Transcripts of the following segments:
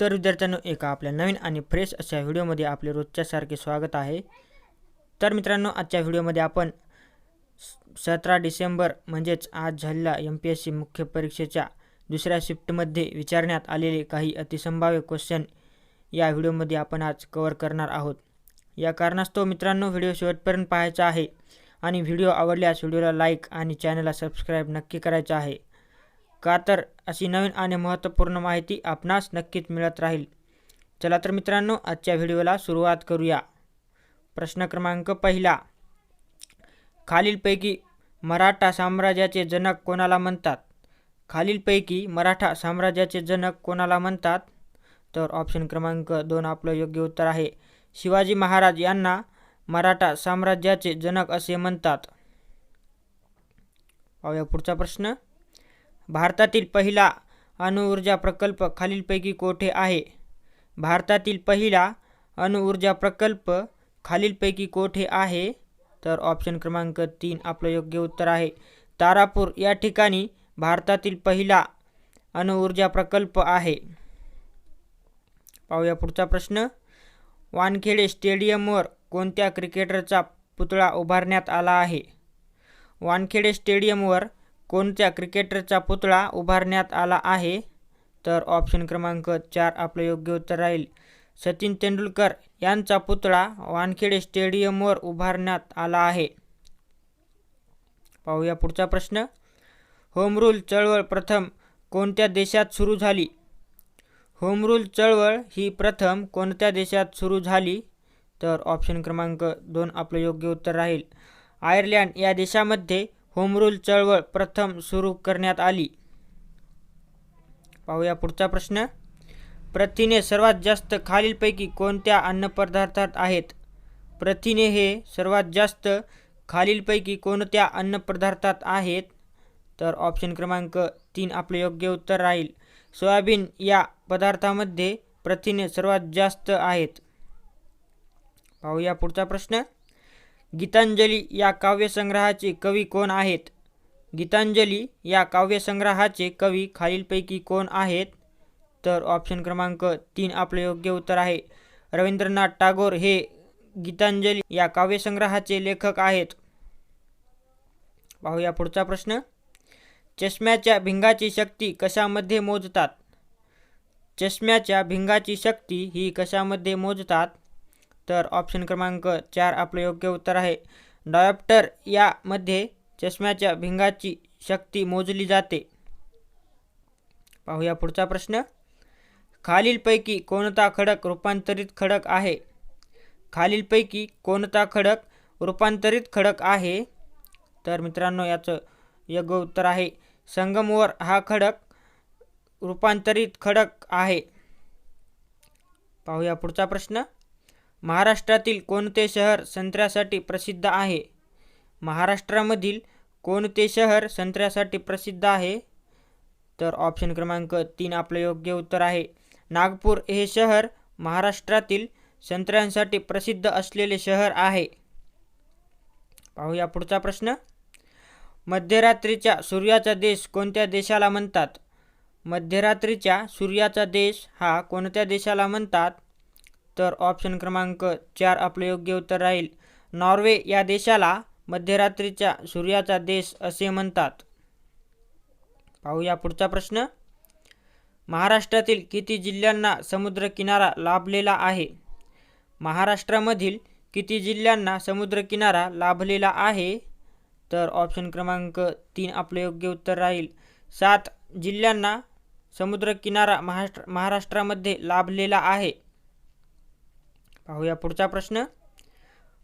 तर विद्यार्थ्यांनो एका आपल्या नवीन आणि फ्रेश अशा व्हिडिओमध्ये आपले रोजच्यासारखे स्वागत आहे. तर मित्रांनो आजच्या व्हिडिओमध्ये आपण सतरा डिसेंबर म्हणजेच आज झालेल्या एम पी एस सी मुख्य परीक्षेच्या दुसऱ्या शिफ्टमध्ये विचारण्यात आलेले काही अतिसंभाव्य क्वेश्चन या व्हिडिओमध्ये आपण आज कवर करणार आहोत. या कारणास्तव मित्रांनो व्हिडिओ शेवटपर्यंत पाहायचा आहे आणि व्हिडिओ आवडल्यास व्हिडिओला लाईक आणि चॅनलला सबस्क्राईब नक्की करायचं आहे. का तर अशी नवीन आणि महत्त्वपूर्ण माहिती आपणास नक्कीच मिळत राहील. चला तर मित्रांनो आजच्या व्हिडिओला सुरुवात करूया. प्रश्न क्रमांक पहिला. खालीलपैकी मराठा साम्राज्याचे जनक कोणाला म्हणतात? खालीलपैकी मराठा साम्राज्याचे जनक कोणाला म्हणतात? तर ऑप्शन क्रमांक दोन आपलं योग्य उत्तर आहे. शिवाजी महाराज यांना मराठा साम्राज्याचे जनक असे म्हणतात. पाहूया पुढचा प्रश्न. भारतातील पहिला अणुऊर्जा प्रकल्प खालीलपैकी कोठे आहे? भारतातील पहिला अणुऊर्जा प्रकल्प खालीलपैकी कोठे आहे? तर ऑप्शन क्रमांक तीन आपलं योग्य उत्तर आहे. तारापूर या ठिकाणी भारतातील पहिला अणुऊर्जा प्रकल्प आहे. पाहूया पुढचा प्रश्न. वानखेडे स्टेडियमवर कोणत्या क्रिकेटरचा पुतळा उभारण्यात आला आहे? वानखेडे स्टेडियमवर कोणत्या क्रिकेटरचा पुतळा उभारण्यात आला आहे? तर ऑप्शन क्रमांक चार आपलं योग्य उत्तर राहील. सचिन तेंडुलकर यांचा पुतळा वानखेडे स्टेडियमवर उभारण्यात आला आहे. पाहूया पुढचा प्रश्न. होम रूल चळवळ प्रथम कोणत्या देशात सुरू झाली? होम रूल चळवळ ही प्रथम कोणत्या देशात सुरू झाली? तर ऑप्शन क्रमांक दोन आपलं योग्य उत्तर राहील. आयर्लंड या देशामध्ये होमरूल चळवळ प्रथम सुरू करण्यात आली. पाहूया पुढचा प्रश्न. प्रथिने सर्वात जास्त खालीलपैकी कोणत्या अन्नपदार्थात आहेत? प्रथिने हे सर्वात जास्त खालीलपैकी कोणत्या अन्नपदार्थात आहेत? तर ऑप्शन क्रमांक तीन आपले योग्य उत्तर राहील. सोयाबीन या पदार्थामध्ये प्रथिने सर्वात जास्त आहेत. पाहूया पुढचा प्रश्न. गीतांजली या काव्यसंग्रहाचे कवी कोण आहेत? गीतांजली या काव्यसंग्रहाचे कवी खालीलपैकी कोण आहेत? तर ऑप्शन क्रमांक तीन आपले योग्य उत्तर आहे. रवींद्रनाथ टागोर हे गीतांजली या काव्यसंग्रहाचे लेखक आहेत. पाहूया पुढचा प्रश्न. चष्म्याच्या भिंगाची शक्ती कशामध्ये मोजतात? चष्म्याच्या भिंगाची शक्ती ही कशामध्ये मोजतात? तर ऑप्शन क्रमांक चार आपलं योग्य उत्तर आहे. डायोप्टर यामध्ये चष्म्याच्या भिंगाची शक्ती मोजली जाते. पाहूया पुढचा प्रश्न. खालीलपैकी कोणता खडक रूपांतरित खडक आहे? खालीलपैकी कोणता खडक रूपांतरित खडक आहे? तर मित्रांनो याचं योग्य उत्तर आहे. संगमवर हा खडक रूपांतरित खडक आहे. पाहूया पुढचा प्रश्न. महाराष्ट्रातील कोणते शहर संत्र्यासाठी प्रसिद्ध आहे? महाराष्ट्रामधील कोणते शहर संत्र्यासाठी प्रसिद्ध आहे? तर ऑप्शन क्रमांक तीन आपलं योग्य उत्तर आहे. नागपूर हे शहर महाराष्ट्रातील संत्र्यांसाठी प्रसिद्ध असलेले शहर आहे. पाहूया पुढचा प्रश्न. मध्यरात्रीच्या सूर्याचा देश कोणत्या देशाला म्हणतात? मध्यरात्रीच्या सूर्याचा देश हा कोणत्या देशाला म्हणतात? तर ऑप्शन क्रमांक चार आपलं योग्य उत्तर राहील. नॉर्वे या देशाला मध्यरात्रीच्या सूर्याचा देश असे म्हणतात. पाहूया पुढचा प्रश्न. महाराष्ट्रातील किती जिल्ह्यांना समुद्रकिनारा लाभलेला आहे? महाराष्ट्रामधील किती जिल्ह्यांना समुद्रकिनारा लाभलेला आहे? तर ऑप्शन क्रमांक तीन आपलं योग्य उत्तर राहील. सात जिल्ह्यांना समुद्रकिनारा महाराष्ट्र महाराष्ट्रामध्ये लाभलेला आहे. पाहूया पुढचा प्रश्न.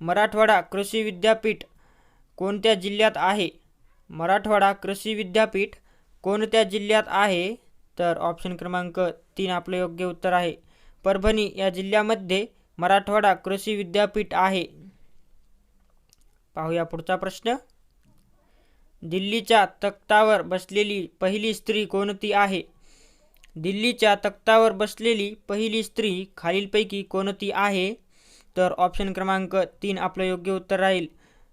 मराठवाडा कृषी विद्यापीठ कोणत्या जिल्ह्यात आहे? मराठवाडा कृषी विद्यापीठ कोणत्या जिल्ह्यात आहे? तर ऑप्शन क्रमांक तीन आपलं योग्य उत्तर आहे. परभणी या जिल्ह्यामध्ये मराठवाडा कृषी विद्यापीठ आहे. पाहूया पुढचा प्रश्न. दिल्लीच्या तख्तावर बसलेली पहिली स्त्री कोणती आहे? दिल्लीच्या तख्तावर बसलेली पहिली स्त्री खालीलपैकी कोणती आहे? तर ऑप्शन क्रमांक तीन आपलं योग्य उत्तर राहील.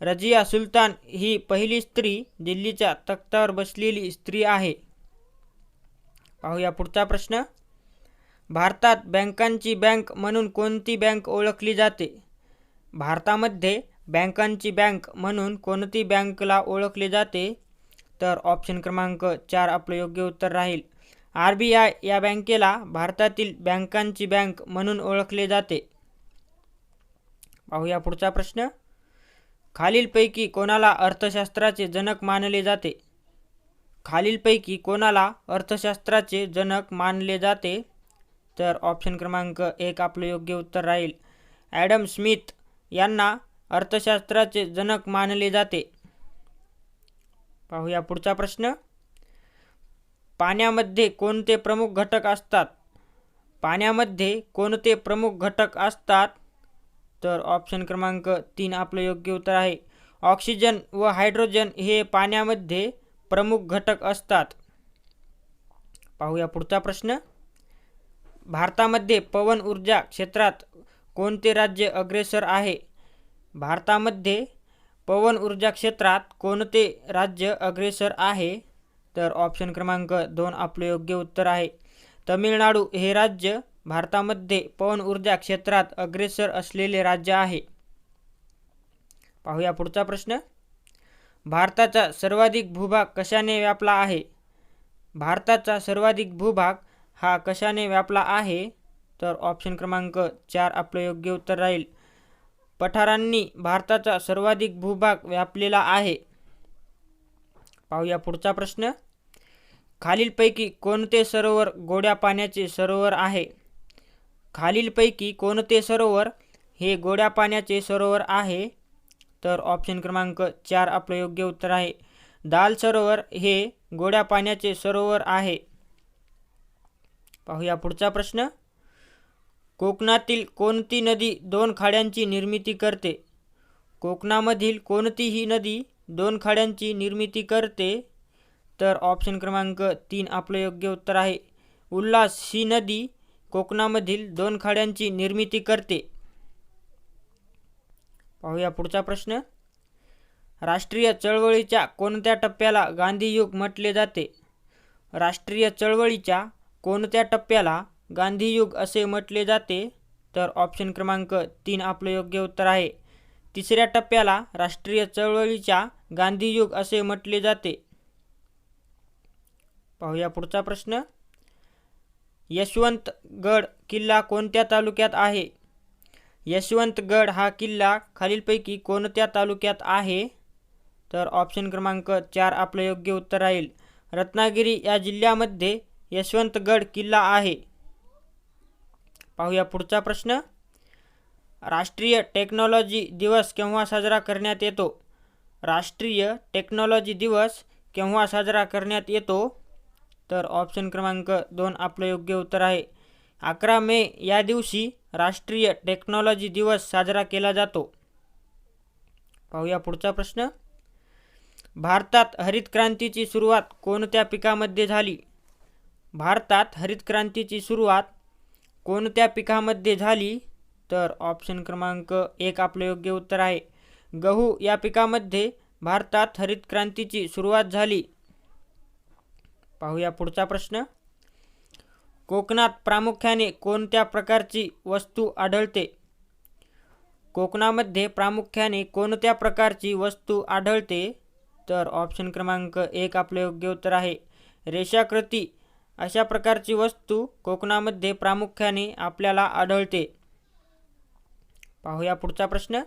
रजिया सुलतान ही पहिली स्त्री दिल्लीच्या तख्तावर बसलेली स्त्री आहे. पाहूया पुढचा प्रश्न. भारतात बँकांची बँक म्हणून कोणती बँक ओळखली जाते? भारतामध्ये बँकांची बँक म्हणून कोणती बँकला ओळखले जाते? तर ऑप्शन क्रमांक चार आपलं योग्य उत्तर राहील. आर बी आय या बँकेला भारतातील बँकांची बँक म्हणून ओळखले जाते. पाहूया पुढचा प्रश्न. खालीलपैकी कोणाला अर्थशास्त्राचे जनक मानले जाते? खालीलपैकी कोणाला अर्थशास्त्राचे जनक मानले जाते? तर ऑप्शन क्रमांक एक आपलं योग्य उत्तर राहील. ॲडम स्मिथ यांना अर्थशास्त्राचे जनक मानले जाते. पाहूया पुढचा प्रश्न. पाण्यामध्ये कोणते प्रमुख घटक असतात? पाण्यामध्ये कोणते प्रमुख घटक असतात? तर ऑप्शन क्रमांक तीन आपलं योग्य उत्तर आहे. ऑक्सिजन व हायड्रोजन हे पाण्यामध्ये प्रमुख घटक असतात. पाहूया पुढचा प्रश्न. भारतामध्ये पवन ऊर्जा क्षेत्रात कोणते राज्य अग्रेसर आहे? भारतामध्ये पवन ऊर्जा क्षेत्रात कोणते राज्य अग्रेसर आहे? तर ऑप्शन क्रमांक दोन आपलं योग्य उत्तर आहे. तमिळनाडू हे राज्य भारतामध्ये पवन ऊर्जा क्षेत्रात अग्रेसर असलेले राज्य आहे. पाहूया पुढचा प्रश्न. भारताचा सर्वाधिक भूभाग कशाने व्यापला आहे? भारताचा सर्वाधिक भूभाग हा कशाने व्यापला आहे? तर ऑप्शन क्रमांक चार आपलं योग्य उत्तर राहील. पठारांनी भारताचा सर्वाधिक भूभाग व्यापलेला आहे. पाहूया पुढचा प्रश्न. खालीलपैकी कोणते सरोवर गोड्या पाण्याचे सरोवर आहे? खालीलपैकी कोणते सरोवर हे गोड्या पाण्याचे सरोवर आहे? तर ऑप्शन क्रमांक चार आपलं योग्य उत्तर आहे. दाल सरोवर हे गोड्या पाण्याचे सरोवर आहे. पाहूया पुढचा प्रश्न. कोकणातील कोणती नदी दोन खाड्यांची निर्मिती करते? कोकणामधील कोणतीही नदी दोन खाड्यांची निर्मिती करते? तर ऑप्शन क्रमांक तीन आपलं योग्य उत्तर आहे. उल्हास ही नदी कोकणामधील दोन खाड्यांची निर्मिती करते. पाहूया पुढचा प्रश्न. राष्ट्रीय चळवळीच्या कोणत्या टप्प्याला गांधीयुग म्हटले जाते? राष्ट्रीय चळवळीच्या कोणत्या टप्प्याला गांधीयुग असे म्हटले जाते? तर ऑप्शन क्रमांक तीन आपलं योग्य उत्तर आहे. तिसऱ्या टप्प्याला राष्ट्रीय चळवळीच्या गांधीयुग असे म्हटले जाते. पाहूया पुढचा प्रश्न. यशवंतगड किल्ला कोणत्या तालुक्यात आहे? यशवंतगड हा किल्ला खालीलपैकी कोणत्या तालुक्यात आहे? तर ऑप्शन क्रमांक चार आपलं योग्य उत्तर राहील. रत्नागिरी या जिल्ह्यामध्ये यशवंतगड किल्ला आहे. पाहूया पुढचा प्रश्न. राष्ट्रीय टेक्नॉलॉजी दिवस केव्हा साजरा करण्यात येतो? राष्ट्रीय टेक्नॉलॉजी दिवस केव्हा साजरा करण्यात येतो? तर ऑप्शन क्रमांक दोन आपलं योग्य उत्तर आहे. अकरा मे या दिवशी राष्ट्रीय टेक्नॉलॉजी दिवस साजरा केला जातो. पाहूया पुढचा प्रश्न. भारतात हरित क्रांतीची सुरुवात कोणत्या पिकामध्ये झाली? भारतात हरित क्रांतीची सुरुवात कोणत्या पिकामध्ये झाली? तर ऑप्शन क्रमांक एक आपलं योग्य उत्तर आहे. गहू या पिकामध्ये भारतात हरित क्रांतीची सुरुवात झाली. पाहूया पुढचा प्रश्न. कोकणात प्रामुख्याने कोणत्या प्रकारची वस्तू आढळते? कोकणामध्ये प्रामुख्याने कोणत्या प्रकारची वस्तू आढळते? तर ऑप्शन क्रमांक एक आपलं योग्य उत्तर आहे. रेषाकृती. अशा प्रकारची वस्तू कोकणामध्ये प्रामुख्याने आपल्याला आढळते. पाहूया पुढचा प्रश्न.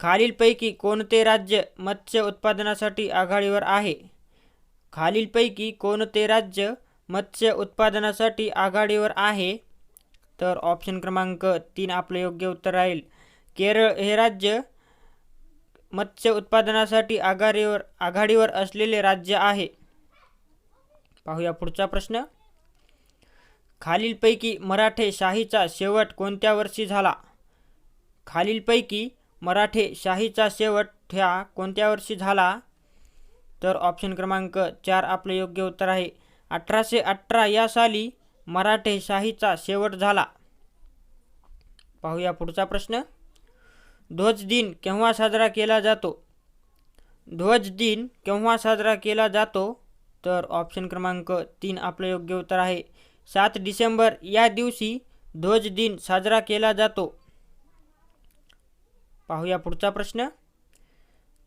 खालीलपैकी कोणते राज्य मत्स्य उत्पादनासाठी आघाडीवर आहे? खालीलपैकी कोणते राज्य मत्स्य उत्पादनासाठी आघाडीवर आहे? तर ऑप्शन क्रमांक तीन आपलं योग्य उत्तर राहील. केरळ हे राज्य मत्स्य उत्पादनासाठी आघाडीवर आघाडीवर असलेले राज्य आहे. पाहूया पुढचा प्रश्न. खालीलपैकी मराठे शाहीचा शेवट कोणत्या वर्षी झाला? खालीलपैकी मराठे शाहीचा शेवट ह्या कोणत्या वर्षी झाला? तर ऑप्शन क्रमांक चार आपलं योग्य उत्तर आहे. अठराशे अठरा या साली मराठे शाहीचा शेवट झाला. पाहूया पुढचा प्रश्न. ध्वज दिन केव्हा साजरा केला जातो? ध्वज दिन केव्हा साजरा केला जातो? तर ऑप्शन क्रमांक तीन आपलं योग्य उत्तर आहे. सात डिसेंबर या दिवशी ध्वज दिन साजरा केला जातो. पाहूया पुढचा प्रश्न.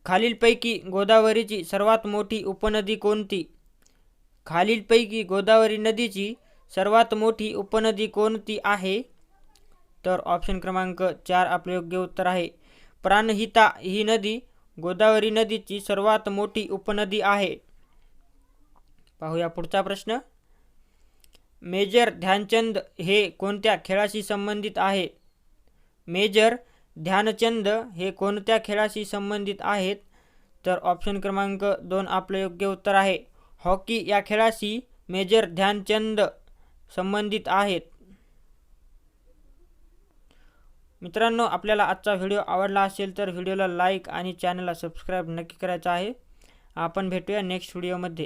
खालीलपैकी गोदावरीची सर्वात मोठी उपनदी कोणती? खालीलपैकी गोदावरी नदीची सर्वात मोठी उपनदी कोणती आहे? तर ऑप्शन क्रमांक चार आपले योग्य उत्तर आहे. प्राणहिता ही नदी गोदावरी नदीची सर्वात मोठी उपनदी आहे. पाहूया पुढचा प्रश्न. मेजर ध्यानचंद हे कोणत्या खेळाशी संबंधित आहे? मेजर ध्यानचंद हे कोणत्या खेळाशी संबंधित आहेत? तर ऑप्शन क्रमांक दोन आपलं योग्य उत्तर आहे. हॉकी या खेळाशी मेजर ध्यानचंद संबंधित आहेत. मित्रांनो आपल्याला आजचा व्हिडिओ आवडला असेल तर व्हिडिओला लाईक आणि चॅनलला सबस्क्राईब नक्की करायचं आहे. आपण भेटूया नेक्स्ट व्हिडिओमध्ये